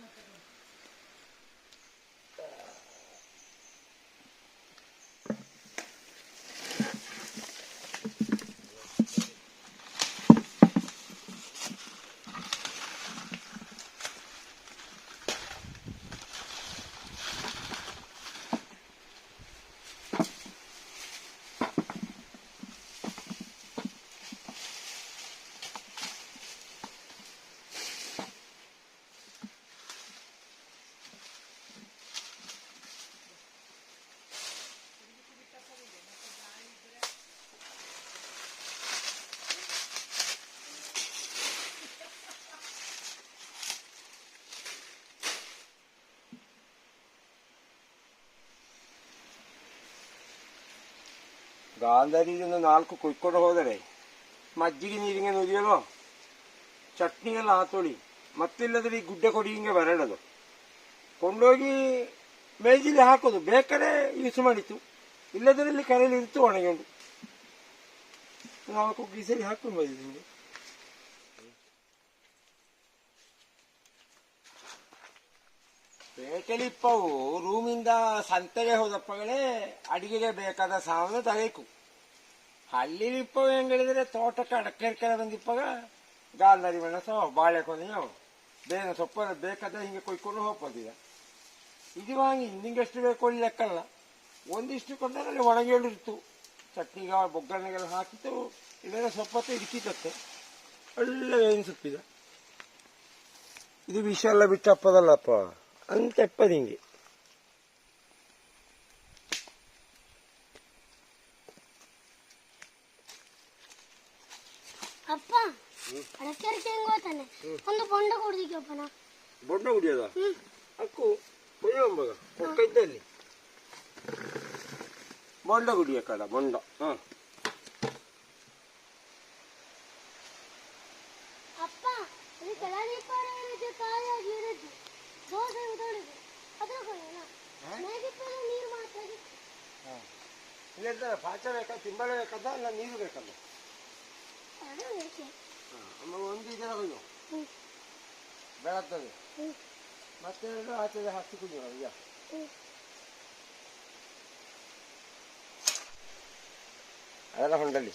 no, perdón. ಗಾಂಧಾರಿಯಿಂದ ನಾಲ್ಕು ಕುಯ್ಕೊಂಡು ಹೋದರೆ ಮಜ್ಜಿಗೆ ನೀರಿಗೆ ನುರಿಯಲು? ಚಟ್ನಿಗೆಲ್ಲ ಹಾತೊಳಿ ಮತ್ತಿಲ್ಲದ್ರೆ ಈ ಗುಡ್ಡೆ ಕೊಡಿ ಹಿಂಗೆ ಬರಡದು. ಕೊಂಡೋಗಿ ಮೇಜಿಲಿ ಹಾಕೋದು. ಬೇಕಾದ್ರೆ ಯೂಸ್ ಮಾಡಿತ್ತು. ಇಲ್ಲದ್ರೆ ಇಲ್ಲಿ ಕರೆಯಲ್ಲಿ ಇರ್ತು ಒಣಗೊಂಡು ನಾಲ್ಕು ಗೀಸಲಿ ಹಾಕೊಂಡು ಬಂದಿದ್ದೀನಿ ಪೇಟೆಲಿಪ್ಪವು ರೂಮಿಂದ ಸಂತೆಗೆ ಹೋದಪ್ಪಗಳೇ, ಅಡಿಗೆಗೆ ಬೇಕಾದ ಸಾಮಾನು ತಗಬೇಕು ಹಳ್ಳಿಲಿ ಇಪ್ಪವು ಹೆಂಗ್ ಹೇಳಿದ್ರೆ ತೋಟಕ್ಕೆ ಕೆರೆ ಬಂದಿಪ್ಪಾಗ ಗಾಲ್ದಾರಿ ಮೆಣಸು ಬಾಳೆಕೊನೆಯೋ ಬೇಗ ಸೊಪ್ಪು ಬೇಕಾದ ಹಿಂಗೆ ಕೊಯ್ಕೊಂಡು ಹೋಗ್ಬೋದಿಲ್ಲ ಇದು ವಾಂಗಿ ಹಿಂದಿಂಗೆಷ್ಟು ಬೇಕು ಲೆಕ್ಕಲ್ಲ. ಒಂದಿಷ್ಟು ಕೊಂಡಾಗ ಅಲ್ಲಿ ಒಣಗೇಳಿರ್ತು ಚಟ್ನಿಗೆ ಬೊಗ್ಗರಣೆಗೆಲ್ಲ ಹಾಕಿತ್ತು ಇದೆಲ್ಲ ಸೊಪ್ಪತ್ತು ಇಡ್ಕಿತತ್ತೆ ಒಳ್ಳೆ ವೇನ್ ಸೊಪ್ಪಿದ. ಇದು ವಿಷ ಎಲ್ಲ ಬಿಟ್ಟಪ್ಪದಲ್ಲಪ್ಪ. ಅಂತ ಎಪ್ಪದು ಅಪ್ಪ ಅಡಕೆರಕ್ಕೆ ಹೆಂಗ್ ಹೋತಾನೆ ಒಂದು ಬೊಂಡ ಕುಡ್ದಿಕ್ಕಪ್ಪನ ಬೊಂಡ ಕುಡಿಯೋದ? ಅಕ್ಕು ಕುಡಿಯೋಂಬಗ ಪೊಕ್ಕ ಇದ್ದಲ್ಲಿ ಬೊಂಡ ಕುಡಿಯಕ್ಕಲ್ಲ ಕಡ ಬೊಂಡ. ಹ. ಅಪ್ಪ ಇದು ಕೆಳಗೆ ಕಾಯಾಗಿ ಇರೋದು ದೋಸೆ ಉದೋಡಿದು ಅದ್ರ ನೀರು ಮಾತ್ರ ಪಾಚ ಬೇಕಾ ತಿಂಬಳ ಬೇಕಾದ ನೀರು ಬೇಕಲ್ಲ. ಅದು ಬೇಕೆ ಆಮೇಲೆ ಒಂದು ಇದರ ಕೊಯ್ಯು ಹ್ಮ್ ಬೆಳಗ್ತದೆ ಹ್ಮ್ ಮತ್ತೆ ಎರಡು ಆಚೆಗೆ ಹಾಕಿ ಕುಡಿಯೋ ಈಗ ಹ್ಮ್ ಅದೆಲ್ಲ ಹೊಂಡಲ್ಲಿ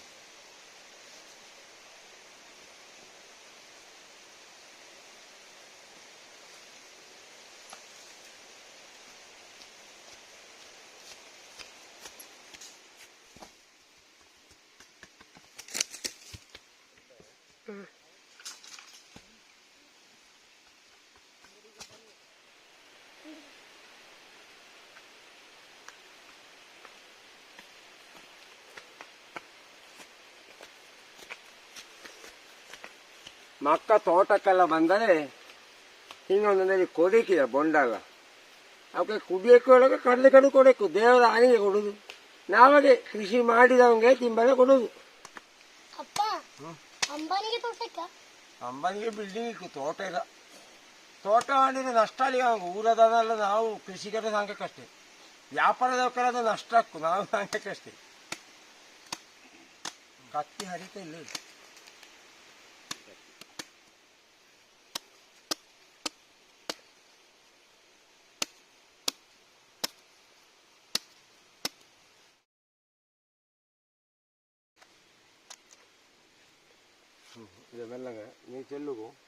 ಮಕ್ಕ ತೋಟಕ್ಕೆಲ್ಲ ಬಂದರೆ ಹಿಂಗೊಂದೊಂದಲ್ಲಿ ಕೊಡಿಕಿದ ಬೊಂಡಲ್ಲ ಅವಕ್ಕೆ ಕುಡಿಯೋಕೆ ಒಳಗೆ ಕಡಲೆ ಕಡೆ ಕೊಡಬೇಕು ದೇವರ ಹಾನಿಗೆ ಕೊಡೋದು. ನಾವಾಗೆ ಕೃಷಿ ಮಾಡಿದವಂಗೆ ತಿಂಬಲೆ ಕೊಡುದು. ಅಪ್ಪ ಅಂಬಾನಿಗೆ ಬಿಲ್ಡಿಂಗ್ ಇತ್ತು ತೋಟ ಇಲ್ಲ ತೋಟ ಮಾಡಿದ್ರೆ ನಷ್ಟ ಅಲ್ಲಿ ಅವಂಗ ಊರದಲ್ಲ ನಾವು ಕೃಷಿಕರ ಸಂಘಕ್ಕಷ್ಟೇ ವ್ಯಾಪಾರದವಕರ ಅದು ನಷ್ಟ ಹಾಕು ನಾವು ಸಂಘಕ್ಕಷ್ಟೇ ಕತ್ತಿ ಹರಿತ ಇಲ್ಲ. ಇಲ್ಲಿ. ಹ್ಮ್, ಇದು ಮೆಲ್ಲಗ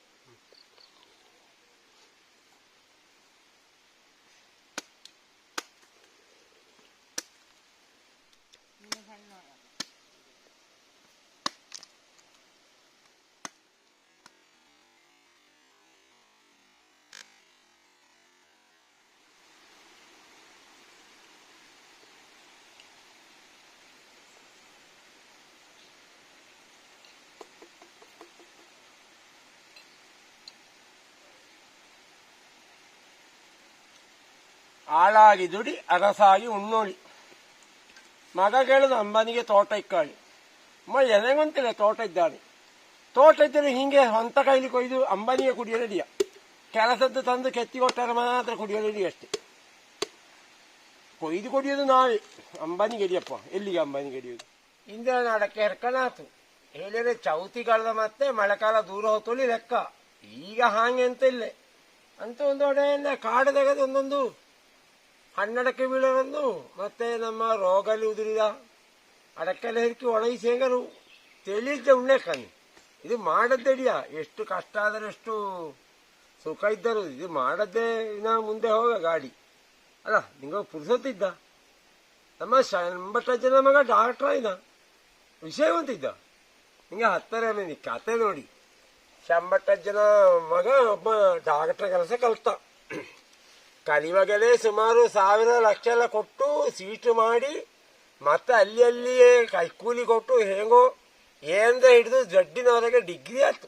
ಆಳಾಗಿ ದುಡಿ, ಅರಸಾಗಿ ಉಣ್ಣೋಳಿ ಮಗ ಕೇಳಿದ, ಅಂಬನಿಗೆ ತೋಟ ಇಕ್ಕಾಳಿ. ಅಮ್ಮ ಎನೆಗೊಂತಿಲ್ಲ ತೋಟ ಇದ್ದಾನೆ ತೋಟ ಇದ್ದರೆ ಹಿಂಗೆ ಸ್ವಂತ ಕೈಲಿ ಕೊಯ್ದು ಅಂಬನಿಗೆ ಕುಡಿಯೋ ರೆಡಿಯ ಕೆಲಸದ್ದು ತಂದು ಕೆತ್ತಿ ಕೊಟ್ಟರೆ ಮಾತ್ರ ಕುಡಿಯೋ ರೆಡಿ ಅಷ್ಟೇ. ಕೊಯ್ದು ಕುಡಿಯೋದು ನಾವೇ. ಅಂಬನಿಗೆ ಹಿಡಿಯಪ್ಪ ಎಲ್ಲಿಗೆ ಅಂಬನಿಗೆ ಹಿಡಿಯೋದು ಇಂದಿನ ನಾಡಕ್ಕೆ ಹೆರ್ಕಣಾತು ಹೇಳಿದ್ರೆ ಚೌತಿಗಾಲದ ಮತ್ತೆ ಮಳೆಕಾಲ ದೂರ ಹೋತೊಳಿ ಲೆಕ್ಕ. ಈಗ ಹಾಗೆ ಅಂತ ಇಲ್ಲೇ ಅಂತ ಒಂದು ಒಡೆಯಿಂದ ಕಾಡು ತೆಗೆದು ಒಂದೊಂದು ಹಣ್ಣಡಕ್ಕೆ ಬೀಳರನ್ನು, ಮತ್ತೆ ನಮ್ಮ ರೋಗಲ್ಲಿ ಉದುರಿದ ಅಡಕ್ಕೆಲ್ಲ ಹೆರಿಕೆ ಒಣಗಿ ಹೆಂಗರು ತಿಳಿದ ಉಣ್ಣೆ ಕಣ್ಣು. ಇದು ಮಾಡದ್ದೆಡಿಯ ಎಷ್ಟು ಕಷ್ಟ ಆದರೆ ಎಷ್ಟು ಸುಖ ಇದ್ದರು ಇದು ಮಾಡದ್ದೇ ಇನ್ನ ಮುಂದೆ ಹೋಗ ಗಾಡಿ. ಅಲ್ಲ, ನಿಂಗ ಪುರುಸತ್ತಿದ್ದ ನಮ್ಮ ಎಂಬತ್ತ ಜನ ಮಗ ಡಾಕ್ಟ್ರ ಇದ್ದ. ವಿಷಯವಂತಿದ್ದ. ನಿಂಗೆ ಹತ್ತರ ಮಂದಿ ಕತೆ ನೋಡಿ. ಎಂಬತ್ತ ಜನ ಮಗ ಒಬ್ಬ ಡಾಕ್ಟ್ರ ಕೆಲಸ ಕಲ್ತ. ಕಲಿವಾಗಲೇ ಸುಮಾರು ಸಾವಿರ ಲಕ್ಷ ಎಲ್ಲ ಕೊಟ್ಟು ಸೀಟು ಮಾಡಿ ಮತ್ತೆ ಅಲ್ಲಿ ಅಲ್ಲಿಯೇ ಕೈಕೂಲಿ ಕೊಟ್ಟು ಹೇಗೋ ಏನಂದ್ರೆ ಹಿಡಿದು ಜಡ್ಡಿನವರೆಗೆ ಡಿಗ್ರಿ ಆಯ್ತು.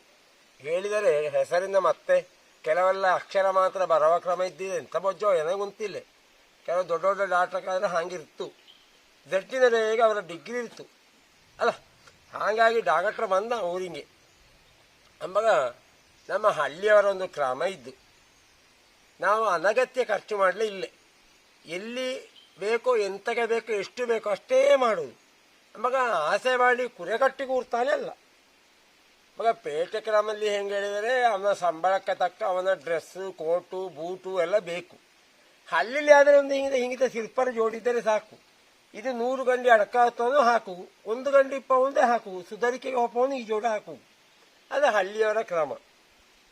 ಹೇಳಿದರೆ ಹೆಸರಿಂದ ಮತ್ತೆ ಕೆಲವೆಲ್ಲ ಅಕ್ಷರ ಮಾತ್ರ ಬರವ ಕ್ರಮ ಇದ್ದಿದೆ. ಎಂಥ ಬೊಜ್ಜೋ ಏನೋ ಕೆಲವು ದೊಡ್ಡ ದೊಡ್ಡ ಡಾಕ್ಟರ್ ಹಾಗಿರ್ತು. ಜಡ್ಡಿನವರೆಗೆ ಅವರ ಡಿಗ್ರಿ ಇತ್ತು ಅಲ್ಲ, ಹಾಗಾಗಿ ಡಾಕ್ಟ್ರ್ ಬಂದ ಊರಿಗೆ. ಅಂಬಾಗ ನಮ್ಮ ಹಳ್ಳಿಯವರ ಒಂದು ಕ್ರಮ ಇದ್ದು. ನಾವು ಅನಗತ್ಯ ಖರ್ಚು ಮಾಡಲಿ ಇಲ್ಲೇ. ಎಲ್ಲಿ ಬೇಕೋ ಎಂತಗೆ ಬೇಕೋ ಎಷ್ಟು ಬೇಕೋ ಅಷ್ಟೇ ಮಾಡುವುದು ಮಗ ಆಸೆ ಮಾಡಿ ಕುರೆ ಕಟ್ಟಿ ಕೂರ್ತಾನೆ ಅಲ್ಲ. ಮಗ ಪೇಟೆ ಕ್ರಮಲ್ಲಿ ಹೆಂಗೆ ಹೇಳಿದರೆ ಅವನ ಸಂಬಳಕ್ಕೆ ತಕ್ಕ ಅವನ ಡ್ರೆಸ್ಸು, ಕೋಟು, ಬೂಟು ಎಲ್ಲ ಬೇಕು. ಹಳ್ಳಿಲಿ ಆದರೆ ಒಂದು ಹಿಂಗಿದೆ ಹಿಂಗಿದೆ ಸಿಲ್ಪರ್ ಜೋಡಿದ್ದರೆ ಸಾಕು. ಇದು ನೂರು ಗಂಡಿ ಅಡಕ ಹತ್ತೋನು ಹಾಕು, ಒಂದು ಗಂಡಿ ಒಂದೇ ಹಾಕು, ಸುಧಾರಿಕೆಗೆ ಒಪ್ಪವನು ಈ ಜೋಡ ಹಾಕು. ಅದು ಹಳ್ಳಿಯವರ ಕ್ರಮ.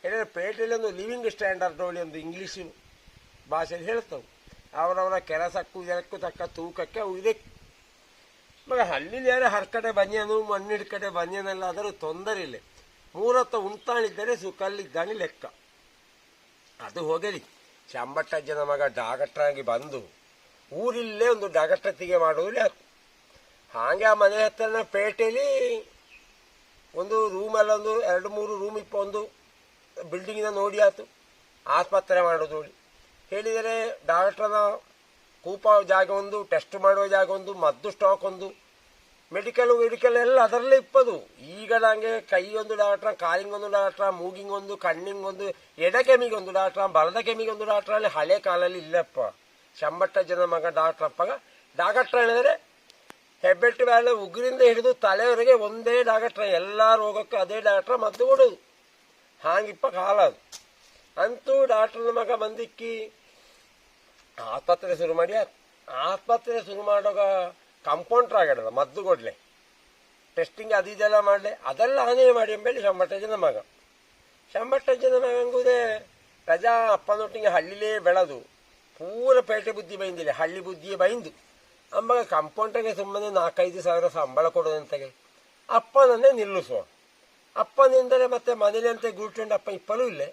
ಹೇಳಿದ್ರೆ ಪೇಟೆಯಲ್ಲಿ ಒಂದು ಲಿವಿಂಗ್ ಸ್ಟ್ಯಾಂಡರ್ಡ್ ನೋಡಿ ಒಂದು ಇಂಗ್ಲೀಷ್ ಭಾಷೆಯಲ್ಲಿ ಹೇಳ್ತವೆ. ಅವರವರ ಕೆಲಸಕ್ಕೂ ಇದಕ್ಕೂ ತಕ್ಕ ತೂಕಕ್ಕೆ ಅವು ಇದೆ. ಮಗ ಹಳ್ಳಿಲಿ ಯಾರು ಹರ್ಕಡೆ ಬನ್ಯನು, ಮಣ್ಣಿಡ್ ಕಡೆ ಬನ್ಯನಲ್ಲ ಆದರೂ ತೊಂದರೆ ಇಲ್ಲ. ಮೂರತ್ತ ಉಂಟಾಣಿದ್ದರೆ ಸುಖಲ್ಲಿದ್ದಾನೆ ಲೆಕ್ಕ. ಅದು ಹೋಗಲಿ. ಶಂಬಟ್ಟ ಜನ ಮಗ ಡಾಗಟ್ರಾಗಿ ಬಂದು ಊರಿಲ್ಲೇ ಒಂದು ಡಾಗಟ್ರತಿಗೆ ಮಾಡುವುದಿಲ್ಲ ಹಾಗೆ ಆ ಮನೆ ಹತ್ತಿರನ ಪೇಟೆಯಲ್ಲಿ ಒಂದು ರೂಮಲ್ಲೊಂದು, ಎರಡು ಮೂರು ರೂಮ್ ಇಪ್ಪ ಒಂದು ಬಿಲ್ಡಿಂಗಿನ ನೋಡಿ ಆಯ್ತು ಆಸ್ಪತ್ರೆ ಮಾಡೋದು ನೋಡಿ ಹೇಳಿದರೆ ಡಾಕ್ಟ್ರನ ಕೂಪ ಜಾಗ ಒಂದು, ಟೆಸ್ಟ್ ಮಾಡುವ ಜಾಗ ಒಂದು, ಮದ್ದು ಸ್ಟಾಕ್ ಒಂದು. ಮೆಡಿಕಲ್ ಮೆಡಿಕಲ್ ಎಲ್ಲ ಅದರಲ್ಲೇ ಇಪ್ಪದು. ಈಗ ನಂಗೆ ಕೈಗೊಂದು ಡಾಕ್ಟ್ರ, ಕಾಲಿಂಗ್ ಒಂದು ಡಾಕ್ಟ್ರ ಕಣ್ಣಿಂಗ್ ಒಂದು, ಎಡ ಕೆಮಿಗೆ ಒಂದು ಡಾಕ್ಟ್ರ, ಬಲದ ಕೆಮಿಗೆ ಒಂದು ಡಾಕ್ಟ್ರ ಅಲ್ಲಿ ಹಳೆ ಕಾಲಲ್ಲಿ ಇಲ್ಲಪ್ಪ. ಶಂಬಟ್ಟ ಜನ ಮಗ ಡಾಕ್ಟ್ರಪ್ಪಗ ಡಾಕ್ಟ್ರ ಹೇಳಿದರೆ ಹೆಬ್ಬೆಟ್ಟು ಮೇಲೆ ಉಗುರಿಂದ ಹಿಡಿದು ತಲೆವರೆಗೆ ಒಂದೇ ಡಾಕ್ಟ್ರ, ಎಲ್ಲ ರೋಗಕ್ಕೂ ಅದೇ ಡಾಕ್ಟ್ರ ಮದ್ದು ಕೊಡೋದು. ಹಾಗಿಪ್ಪ ಕಾಲ ಅದು ಅಂತೂ ಡಾಕ್ಟರ್ನ ಮಗ ಬಂದಿಕ್ಕಿ ಆಸ್ಪತ್ರೆ ಶುರು ಮಾಡಿ. ಆಸ್ಪತ್ರೆ ಶುರು ಮಾಡುವಾಗ ಕಂಪೌಂಡ್ರ್ ಆಗ್ಯಾಡಲ್ಲ ಮದ್ದು ಕೊಡ್ಲೆ. ಟೆಸ್ಟಿಂಗ್ ಅದು ಇದೆಲ್ಲ ಮಾಡಲೆ, ಅದೆಲ್ಲ ಹಾನೇ ಮಾಡಿ ಎಂಬೇಳಿ ಶಂಬಟ್ಟ ಜನ ಮಗ. ಶಂಬಟ್ಟ ಜನ ಮಗ ಹಂಗುದೇ, ರಜಾ ಅಪ್ಪನೊಟ್ಟಿಗೆ ಹಳ್ಳಿಲೇ ಬೆಳೆದು, ಪೂರ ಪೇಟೆ ಬುದ್ಧಿ ಬೈಂದಿಲ್ಲ ಹಳ್ಳಿ ಬುದ್ಧಿಯೇ ಬೈಂದು. ಅಂಬಾಗ ಕಂಪೌಂಡ್ರಿಗೆ ಸುಮ್ಮನೆ ನಾಲ್ಕೈದು ಸಾವಿರ ಸಂಬಳ ಕೊಡೋದಂತಾಗೆ, ಅಪ್ಪನನ್ನೇ ನಿಲ್ಲಿಸುವ ಅಪ್ಪನಿಂದಲೇ ಮತ್ತೆ ಅಂತ ಗುರುಟುಂಡು ಅಪ್ಪ ಇಪ್ಪಲೂ ಇಲ್ಲೇ.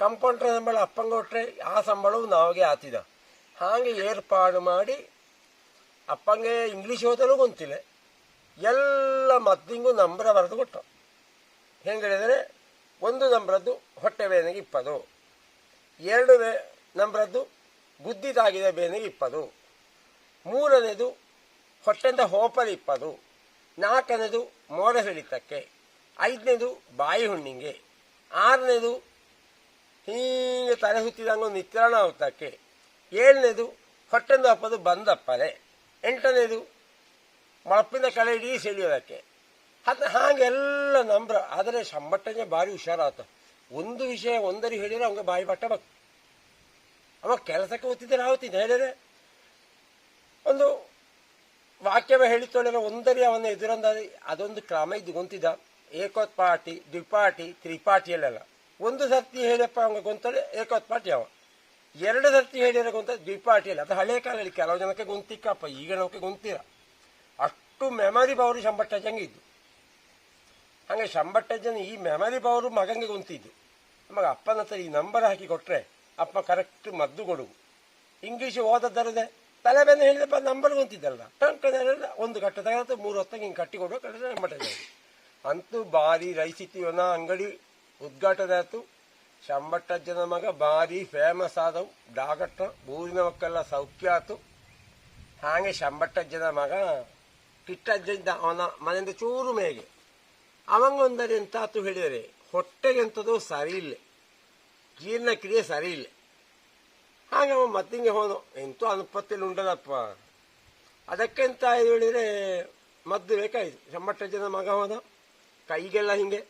ಕಂಪೌಂಡ್ರ ಸಂಬಳ ಅಪ್ಪಂಗೆ ಕೊಟ್ಟರೆ ಆ ಸಂಬಳವು ನಾವಿಗೆ ಆತಿದ. ಹಾಗೆ ಏರ್ಪಾಡು ಮಾಡಿ ಅಪ್ಪಂಗೆ ಇಂಗ್ಲೀಷ್ ಓದಲು ಗೊಂತಿಲ್ಲ ಎಲ್ಲ ಮದ್ದಿಂಗು ನಂಬರ ಬರೆದು ಕೊಟ್ಟ ಹೆಂಗೆ ಹೇಳಿದರೆ ಒಂದು ನಂಬರದ್ದು ಹೊಟ್ಟೆ ಬೇನೆಗೆ ಇಪ್ಪದು ಎರಡು ನಂಬ್ರದ್ದು ಬುದ್ಧಿ ತಾಗಿದ ಬೇನೆಗೆ ಇಪ್ಪದು ಮೂರನೇದು ಹೊಟ್ಟೆಂದ ಹೋಪಲಿ ಇಪ್ಪದು ನಾಲ್ಕನೇದು ಮೋಡ ಹಿಡಿತಕ್ಕೆ. ಐದನೇದು ಬಾಯಿ ಹುಣ್ಣಿಂಗೆ. ಆರನೇದು ಹೀಗೆ ತಲೆ ಸುತ್ತಿದಂಗೆ ಒಂದು ನಿತ್ರಾಣ ಹೊತ್ತಕ್ಕೆ. ಏಳನೇದು ಹೊಟ್ಟೆಂದು ಹಪ್ಪದು ಬಂದಪ್ಪಲೆ. ಎಂಟನೇದು ಮೊಳಪಿನ ಕಳೆ ಇಡೀ ಸೆಳೆಯೋದಕ್ಕೆ. ಅದು ಹಾಗೆಲ್ಲ ನಂಬ್ರ. ಆದರೆ ಸಂಬಟ್ಟನೆ ಭಾರಿ ಹುಷಾರಾತ. ಒಂದು ವಿಷಯ ಒಂದರಿ ಹೇಳಿದ್ರೆ ಅವಂಗೆ ಬಾಯಿ ಬಟ್ಟ ಬಕ್. ಅವ ಕೆಲಸಕ್ಕೆ ಓದ್ತಿದ್ರೆ ಆವತ್ತಿದ್ದ ಹೇಳಿದ್ರೆ. ಒಂದು ವಾಕ್ಯವೇ ಹೇಳಿತೊಳೆಲ್ಲ ಒಂದರಿ ಅವನ ಎದುರಂದ ಅದೊಂದು ಕ್ರಮ ಇದ್ದು ಗೊಂತಿದ್ದ. ಏಕೋತ್ಪಾಟಿ, ದ್ವಿಪಾಟಿ ತ್ರಿಪಾಠಿಯಲ್ಲೆಲ್ಲ ಒಂದು ಸರ್ತಿ ಹೇಳಪ್ಪ ಅವಂಗ ಗೊಂತಳೆ ಏಕೋತ್ಪಾಟಿ ಅವ. ಎರಡು ಸರ್ತಿ ಹೇಳಿದ್ರೆ ಗೊಂತ ದ್ವಿಪಾಠಿಯಲ್ಲಿ ಅದು ಹಳೆ ಕಾಲದಲ್ಲಿ ಕೆಲವು ಜನಕ್ಕೆ ಗೊಂತಿಕ್ಕಪ್ಪ, ಈಗ ನಮಗೆ ಗೊಂತಿರ ಅಷ್ಟು ಮೆಮರಿ ಪವರ್ ಶಂಬಟ್ಟ ಇದ್ದು. ಹಾಗೆ ಶಂಬಟ್ಟ ಜನ ಈ ಮೆಮರಿ ಪವರು ಮಗಂಗೆ ಗೊಂತಿದ್ದು. ನಮಗೆ ಅಪ್ಪನ ಹತ್ರ ಈ ನಂಬರ್ ಹಾಕಿ ಕೊಟ್ರೆ ಅಪ್ಪ ಕರೆಕ್ಟ್ ಮದ್ದು ಕೊಡು. ಇಂಗ್ಲೀಷ್ ಓದದ್ದರದೆ ತಲೆ ಬೆನ್ನ ಹೇಳಿದಪ್ಪ, ನಂಬರ್ ಗೊಂತಿದ್ದಲ್ಲ. ಟಂಕ ಒಂದು ಕಟ್ಟ ತಗೊಂಡು ಮೂರು ಹೊತ್ತಿಗೆ ಹಿಂಗೆ ಕಟ್ಟಿ ಕೊಡುವ ಅಂತೂ ಭಾರಿ ರೈಸಿತಿವನ ಅಂಗಡಿ ಉದ್ಘಾಟನೆ ಆಯ್ತು. ಶಂಬಟ್ಟ ಜನ ಮಗ ಭಾರಿ ಫೇಮಸ್ ಆದವು. ಡಾಗಟ್ಟ ಊರಿನ ಮಕ್ಕಳ ಸೌಖ್ಯ ಆತು ಹಾಗೆ ಶಂಬಟ್ಟ ಜನ ಮಗ ಕಿಟ್ಟಜ್ಜ ಅವನ ಮನೆಯಿಂದ ಚೂರು ಮೇಗೆ. ಅವಂಗೊಂದರೆ ಎಂತಾತು ಹೇಳಿದರೆ, ಹೊಟ್ಟೆಗೆ ಎಂಥದ್ದು ಸರಿ ಇಲ್ಲ ಜೀರ್ಣಕ್ರಿಯೆ ಸರಿ ಇಲ್ಲ ಹಾಗೆ ಅವ ಮದ್ದಿಂಗೆ ಹೋದ ಎಂತೂ ಅನುಪತ್ತಿಯಲ್ಲಿ ಉಂಡದಪ್ಪ ಅದಕ್ಕೆಂತ ಹೇಳಿದರೆ, ಮದ್ದು ಬೇಕಾಯಿತು. ಶಂಬಟ್ಟ ಜನ ಮಗ ಹೋದ. ಕೈಗೆಲ್ಲ ಹಿಂಗೆ.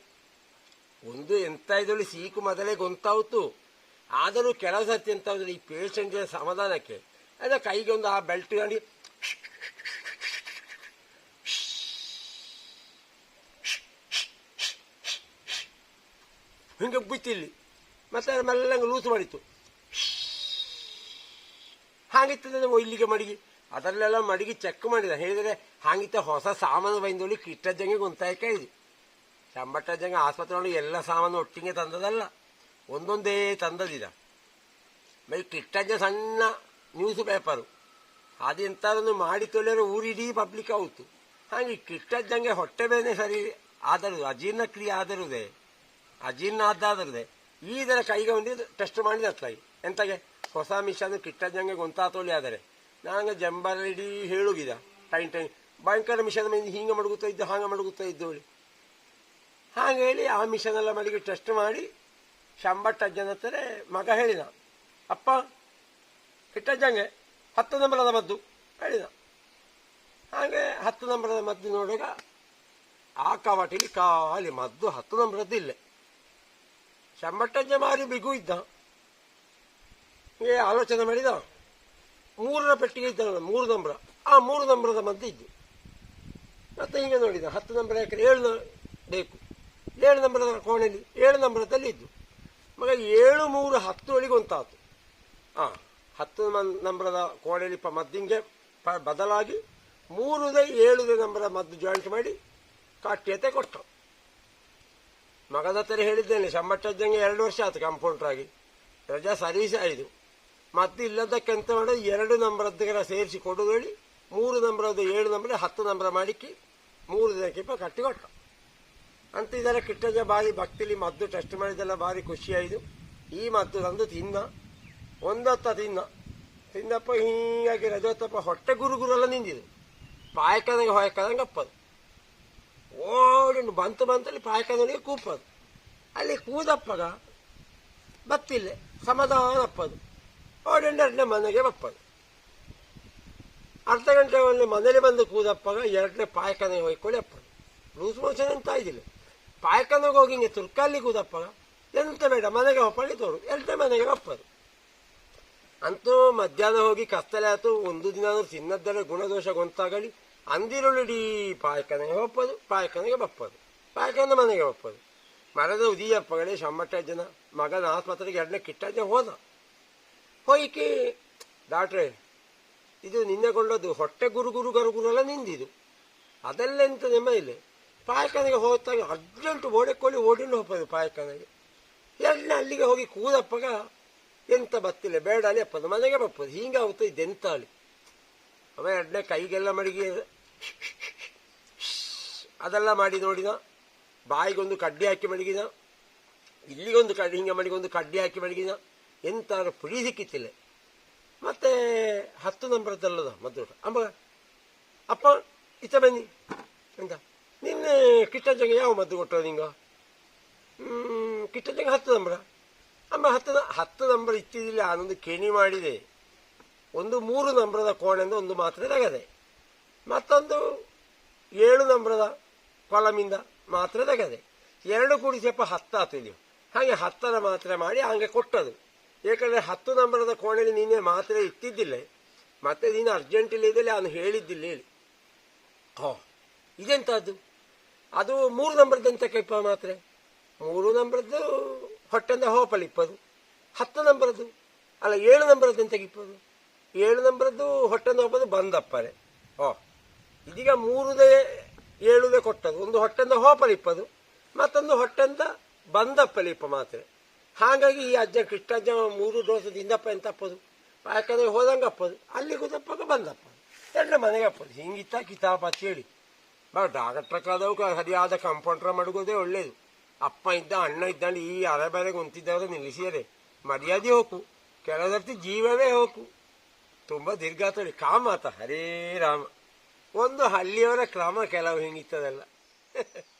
ಒಂದು ಎಂತ ಇದೊಳಿ ಸೀಕು ಮೊದಲೇ ಗೊಂತಾವ್ತು. ಆದರೂ ಕೆಲವು ಸರ್ತಿ ಅಂದ್ರೆ ಈ ಪೇಷಂಟ್ಗೆ ಸಮಾಧಾನಕ್ಕೆ. ಅದೇ ಕೈಗೆ ಒಂದು ಆ ಬೆಲ್ಟ್ ಮಾಡಿ ಹಿಂಗೆ ಬಿತ್ತಿಲ್ಲಿ ಮತ್ತೆ ಅದು ಮೆಲ್ಲಂಗೆ ಲೂಸ್ ಮಾಡಿತ್ತು. ಹಾಗಿತ್ತು ಇಲ್ಲಿಗೆ ಮಡಗಿ. ಅದರಲ್ಲೆಲ್ಲ ಮಡಗಿ ಚೆಕ್ ಮಾಡಿದ. ಹೇಳಿದರೆ ಹಾಗಿತ್ತ ಹೊಸ ಸಾಮಾನು ಬೈಂದೋಳಿ ಕಿಟ್ಟಜ್ಜಂಗೆ ಗೊಂತಾಯ್ಕ ಶಂಬಟ್ಟಜ್ಜಂಗೆ ಆಸ್ಪತ್ರೆ ಒಳಗೆ ಎಲ್ಲ ಸಾಮಾನು ಒಟ್ಟಿಗೆ ತಂದದಲ್ಲ. ಒಂದೊಂದೇ ತಂದದಿದ. ಮೈ ಕಿಟ್ಟಜ್ಜ ಸಣ್ಣ ನ್ಯೂಸ್ ಪೇಪರು ಅದೆಂಥದನ್ನು ಮಾಡಿ ತೊಳೆಯೋ ಊರಿಡೀ ಪಬ್ಲಿಕ್ ಆಯಿತು ಹಾಗೆ ಕಿಟ್ಟಜ್ಜಂಗೆ ಹೊಟ್ಟೆ ಬೇನೆ ಸರಿ ಆದರೂ ಅಜೀರ್ಣ ಕ್ರಿಯೆ ಆದರುದೇ, ಅಜೀರ್ಣ ಆದಾದರುದೆ ಈ ಇದರ ಕೈಗೆ ಒಂದು ಟೆಸ್ಟ್ ಮಾಡಿದ ಅತ್ತಾಯಿ ಎಂತಾಗೆ? ಹೊಸ ಮಿಷನ್ ಕಿಟ್ಟಜ್ಜಂಗೆ ಗೊಂತಾತೋಳಿ ಆದರೆ. ನಾನು ಜಂಬರಡಿ ಹೇಳುಗಿದ. ಟೈಮ್ ಟೈಮ್ ಭಯಂಕರ ಮಿಷನ್ ಹಿಂಗೆ ಮಡಗುತ್ತಾ ಇದ್ದು, ಹಾಗೆ ಮಡಗುತ್ತಾ ಇದ್ದೋಳಿ ಹಾಗೆ ಹೇಳಿ ಆ ಮಿಷನ್ ಎಲ್ಲ ಮಡಿಗೆ ಟೆಸ್ಟ್ ಮಾಡಿ ಶಂಬಟ್ಟಜ್ಜನ ಹತ್ರ ಮಗ ಹೇಳಿದ. ಅಪ್ಪ ಇಟ್ಟಜ್ಜಂಗೆ ಹತ್ತು ನಂಬರದ ಮದ್ದು ಹೇಳಿದ. ಹಾಗೆ ಹತ್ತು ನಂಬರದ ಮದ್ದು ನೋಡುವಾಗ ಆ ಕವಾಟಿಲಿ ಖಾಲಿ ಮದ್ದು ಹತ್ತು ನಂಬರದ್ದು ಇಲ್ಲೇ. ಶಂಬಟ್ಟಜ್ಜ ಮಾರಿ ಬಿಗು ಇದ್ದ. ಹೀಗೆ ಆಲೋಚನೆ ಮಾಡಿದ? ಮೂರರ ಪೆಟ್ಟಿಗೆ ಇದ್ದ ಮೂರು ನಂಬರ. ಆ ಮೂರು ನಂಬರದ ಮದ್ದು ಇದ್ದು. ಮತ್ತೆ ಹೀಗೆ ನೋಡಿದ, ಹತ್ತು ನಂಬರ ಯಾಕೆ ಏಳು ಬೇಕು. ಏಳು ನಂಬರದ ಕೋಣೆಯಲ್ಲಿ, ಏಳು ನಂಬರದಲ್ಲಿ ಇದ್ದು. ಮಗ, ಏಳು, ಮೂರು, ಹತ್ತು ಒಳಗೆ ಒಂತಾತು ಹಾ ಹತ್ತು ನಂಬರದ ಕೋಣೆಯಲ್ಲಿ ಪ ಮದ್ದಿಂಗೆ ಪ, ಬದಲಾಗಿ ಮೂರುದೇ, ಏಳುದೇ ನಂಬರ ಮದ್ದು ಜಾಯಿಂಟ್ ಮಾಡಿ ಕಾಟ್ಯತೆ ಕೊಟ್ಟರು. ಮಗದ ಹತ್ರ ಹೇಳಿದ್ದೇನೆ ಶಂಬಟ್ಟಜ್ಜಂಗೆ ಎರಡು ವರ್ಷ ಆಯ್ತು ಕಂಪೌಂಡರ್ ಆಗಿ. ರಜಾ ಸರ್ವಿಸ್ ಆಯಿತು ಮತ್ತೆ ಇಲ್ಲದಕ್ಕೆ ಎಂತ ಮಾಡೋದು? ಎರಡು ನಂಬರದ್ದೆಲ್ಲ ಸೇರಿಸಿ ಕೊಡೋದು ಹೇಳಿ, ಮೂರು ನಂಬರದ್ದು ಏಳು ನಂಬರ್ ಹತ್ತು ನಂಬರ ಮಾಡಿಕ್ಕಿ ಮೂರು ದಿನಕ್ಕಿಪ್ಪ ಕಟ್ಟಿ ಕೊಟ್ಟ ಅಂತ ಇದೆಲ್ಲ ಕಿಟ್ಟಜ ಬಾರಿ ಭಕ್ತಿಲಿ ಮದ್ದು ಟೆಸ್ಟ್ ಮಾಡಿದೆಲ್ಲ ಭಾರಿ ಖುಷಿ ಆಯಿತು ಈ ಮದ್ದು ತಂದು ತಿನ್ನ. ಒಂದತ್ತ ತಿನ್ನ. ತಿಂದಪ್ಪ ಹೀಗಾಗಿ ರಜೋತ್ತಪ್ಪ ಹೊಟ್ಟೆ ಗುರು ಗುರೆಲ್ಲ ನಿಂದಿದೆ. ಪಾಯಕದಂಗೆ ಹೊಯ್ಕದಂಗೆ ಅಪ್ಪದು ಓಡಿ ಬಂತು ಬಂತಲ್ಲಿ ಪಾಯಕದೊಳಗೆ ಕೂಪದು. ಅಲ್ಲಿ ಕೂದಪ್ಪಗ ಬತ್ತಿಲ್ಲ, ಸಮಾಧಾನ ಅಪ್ಪದು ಓಡಿ ಎರಡನೇ ಮನೆಗೆ ಬಪ್ಪದು ಅರ್ಧ ಗಂಟೆ ಒಳ್ಳೆ ಮನೇಲಿ ಬಂದು ಕೂದಪ್ಪಗ ಎರಡನೇ ಪಾಯಕನೇ ಹೊಯ್ಕೊಳ್ಳಿ ಅಪ್ಪದು ಲೂಸ್ ಮೋಷನ್ ಅಂತ ಇದಿಲ್ಲ. ಪಾಯಕನಿಗೆ ಹೋಗಿ ಹಿಂಗೆ ತುರ್ಕಲ್ಲಿ ಕೂದಪ್ಪಗ ಎಂತ ಬೇಡ, ಮನೆಗೆ ಹೊಪ್ಪಳ್ಳಿ ತೋರು. ಎರಡನೇ ಮನೆಗೆ ಒಪ್ಪದು. ಅಂತೂ ಮಧ್ಯಾಹ್ನ ಹೋಗಿ ಕಸ್ತಲೆ ಆಯ್ತು ಒಂದು ದಿನ ತಿನ್ನದ್ದರ ಗುಣದೋಷ ಗೊಂತಾಗಲಿ. ಅಂದಿರುಳಿಡೀ ಪಾಯಕನಿಗೆ ಒಪ್ಪದು ಪಾಯಕನಿಗೆ ಬಪ್ಪದು ಪಾಯಕನ ಮನೆಗೆ ಒಪ್ಪದು. ಮರದ ಉದಿಯಪ್ಪಗಳೇ ಶಂಬಟ್ಟ ಜನ, ಮಗನ ಆಸ್ಪತ್ರೆಗೆ ಎರಡನೇ ಕಿಟ್ಟಜ್ಜ ಹೋದ. ಹೋಯ್ಕೆ, ಡಾಕ್ಟ್ರೇ, ಇದು ನಿನ್ನೆ ಕೊಂಡದ್ದು ಹೊಟ್ಟೆ ಗುರು ಗುರು ಗರು ಎಲ್ಲ ನಿಂದಿದು. ಅದೆಲ್ಲ ಎಂತ ನೆಮ್ಮ ಪಾಯಕನಿಗೆ ಹೋದಾಗ ಅರ್ಜೆಂಟ್ ಓಡಿಕೊಳ್ಳಿ, ಓಡಿ ಹೋಗ್ಬೋದು ಪಾಯಕನಿಗೆ ಎಲ್ಲ ಅಲ್ಲಿಗೆ ಹೋಗಿ ಕೂದಪ್ಪಗ ಎಂತ ಬತ್ತಿಲ್ಲ, ಬೇಡ ಅಲ್ಲಿ ಅಪ್ಪದು, ಮನೆಗೆ ಬಪ್ಪದು. ಹಿಂಗಾಗುತ್ತೆ ಇದೆಂತ ಅಲ್ಲಿ ಅವ ಎರಡನೇ ಕೈಗೆಲ್ಲ ಮಡಗಿ, ಅದೆಲ್ಲ ಮಾಡಿ ನೋಡಿದ. ಬಾಯಿಗೊಂದು ಕಡ್ಡಿ ಹಾಕಿ ಮಡಗಿದ. ಇಲ್ಲಿಗೊಂದು ಕಡ್ಡಿ, ಹಿಂಗೆ ಮಡಗಿ ಒಂದು ಕಡ್ಡಿ ಹಾಕಿ ಮಡಗಿದ. ಎಂತ ಪುಡಿ ಸಿಕ್ಕಿತ್ತಿಲ್ಲ. ಮತ್ತೆ ಹತ್ತು ನಂಬರದಲ್ಲದ ಮದ್ದು ಅಂಬ, ಅಪ್ಪ, ಇತ್ತ ಬನ್ನಿ. ಎಂತ? ನಿನ್ನೆ ಕಿಟ್ಟಂಜಂಗೆ ಯಾವ ಮದ್ದು ಕೊಟ್ಟ ನಿಂಗ? ಕಿಟ್ಟಂಜಂಗೆ ಹತ್ತು ನಂಬರ ಅಮ್ಮ ಹತ್ತು ಹತ್ತು ನಂಬರ್ ಇತ್ತಿದ್ದಿಲ್ಲ ನಾನೊಂದು ಕೆಣಿ ಮಾಡಿದೆ. ಒಂದು ಮೂರು ನಂಬರದ ಕೋಣೆಯಿಂದ ಒಂದು ಮಾತ್ರೆ ತೆಗೆದೆ. ಮತ್ತೊಂದು ಏಳು ನಂಬರದ ಕೊಲಮಿಂದ ಮಾತ್ರೆ ತೆಗೆದೆ. ಎರಡು ಕೂಡಿಸಪ್ಪ ಹತ್ತಾತು ಇಲ್ಲಿ. ಹಾಗೆ ಹತ್ತರ ಮಾತ್ರೆ ಮಾಡಿ ಹಾಗೆ ಕೊಟ್ಟದು. ಏಕೆಂದರೆ ಹತ್ತು ನಂಬರದ ಕೋಣೆಯಲ್ಲಿ ನೀನೇ ಮಾತ್ರೆ ಇಟ್ಟಿದ್ದಿಲ್ಲ. ಮತ್ತೆ ನೀನು ಅರ್ಜೆಂಟಲ್ಲಿ ಇದ್ದಲ್ಲಿ ಅವನು ಹೇಳಿದ್ದಿಲ್ಲ ಹೇಳಿ. ಹೋ ಇದೆಂತದ್ದು ಅದು ಮೂರು ನಂಬರ್ದು ಕೈಪ ಮಾತ್ರ. ಮೂರು ನಂಬರದ್ದು ಹೊಟ್ಟೆಂದ ಹೋಪಲ್ಲಿ ಇಪ್ಪದು ಹತ್ತು ನಂಬರದ್ದು ಅಲ್ಲ, ಏಳು ನಂಬರದ್ದು ಇಪ್ಪದು ಏಳು ನಂಬರದ್ದು ಹೊಟ್ಟೆಂದ ಹೋಪದು ಬಂದಪ್ಪರೆ. ಓ, ಇದೀಗ ಮೂರುದೇ ಏಳುದೇ ಕೊಟ್ಟದು ಒಂದು ಹೊಟ್ಟೆಂದ ಹೋಪಲ್ಲಿ ಇಪ್ಪದು ಮತ್ತೊಂದು ಹೊಟ್ಟೆಂದ ಬಂದಪ್ಪಲ್ಲಿ ಇಪ್ಪ ಮಾತ್ರ. ಹಾಗಾಗಿ ಈ ಅಜ್ಜ ಕಿಟ್ಟಜ್ಜ ಮೂರು ದೋಸೆ ತಿಂದಪ್ಪ ಎಂತ ಅಪ್ಪದು ಯಾಕಂದ್ರೆ ಹೋದಂಗೆ ಅಪ್ಪದು ಅಲ್ಲಿಗೂ ದಪ್ಪಗ ಬಂದಪ್ಪ ಎರಡನೇ ಮನೆಗೆ ಅಪ್ಪದು ಹಿಂಗಿತ್ತ ಕಿತಾಪತ್ ಹೇಳಿ. ಬಾ ಡಾಕ್ಟ್ರಕ್ಕಾದವು ಸರಿಯಾದ ಕಂಪೌಂಡ್ರ ಮಡಗೋದೇ ಒಳ್ಳೇದು. ಅಪ್ಪ ಇದ್ದ, ಅಣ್ಣ ಇದ್ದಾಂಡು ಈ ಅರೆಬರೆಗೆ ಹೊಂತಿದ್ದವರು ನಿಲ್ಲಿಸಿದರೆ ಮರ್ಯಾದೆ ಹೋಕು. ಕೆಲವರ್ತಿ ಜೀವವೇ ಹೋಕು. ತುಂಬ ದೀರ್ಘಾತಳಿ ಕಾಮಾತ. ಹರೇ ರಾಮ. ಒಂದು ಹಳ್ಳಿಯವರ ಕ್ರಮ ಕೆಲವು ಹಿಂಗಿತ್ತದಲ್ಲ.